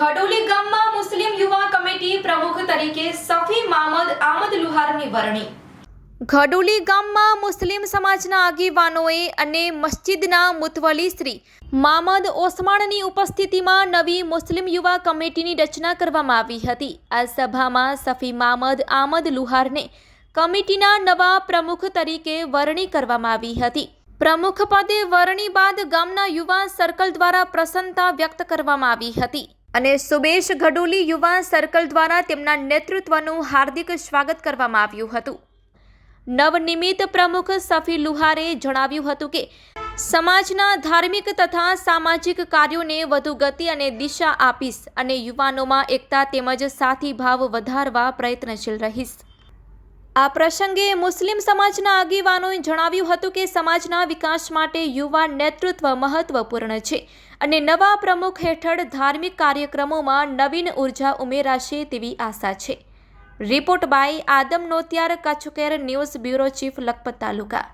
ઘડોલી ગામમાં મુસ્લિમ યુવા કમિટી પ્રમુખ તરીકે સફી મામદ આમદ લુહારની વરણી. ઘડોલી ગામમાં મુસ્લિમ સમાજના આગેવાનોએ અને મસ્જિદના મુતવલી સ્ત્રી મામદ ઓસમાણની ઉપસ્થિતિમાં નવી મુસ્લિમ યુવા કમિટીની રચના કરવામાં આવી હતી. આ સભામાં સફી મામદ આમદ લુહારને કમિટીના નવા પ્રમુખ તરીકે વરણી કરવામાં આવી હતી. પ્રમુખ પદે વરણી બાદ ગામના યુવા સર્કલ દ્વારા પ્રસન્નતા વ્યક્ત કરવામાં આવી હતી. અને સુબેશ ઘડોલી યુવા સર્કલ દ્વારા તેમના નેતૃત્વનું હાર્દિક સ્વાગત કરવામાં આવ્યું હતું. નવનિમિત પ્રમુખ સફી લુહારે જણાવ્યું હતું કે, સમાજના ધાર્મિક તથા સામાજિક કાર્યોને વધુ ગતિ અને દિશા આપીશ અને યુવાનોમાં એકતા તેમજ સાથી ભાવ વધારવા પ્રયત્નશીલ રહીશ. આ પ્રસંગે મુસ્લિમ સમાજના આગેવાનોએ જણાવ્યું હતું કે સમાજના વિકાસ માટે યુવા નેતૃત્વ મહત્વપૂર્ણ છે અને નવા પ્રમુખ હેઠળ ધાર્મિક કાર્યક્રમોમાં નવીન ઊર્જા ઉમેરાશે તેવી આશા છે. Report by Adam Notiyar Kutch care news bureau chief Lakhpat taluka.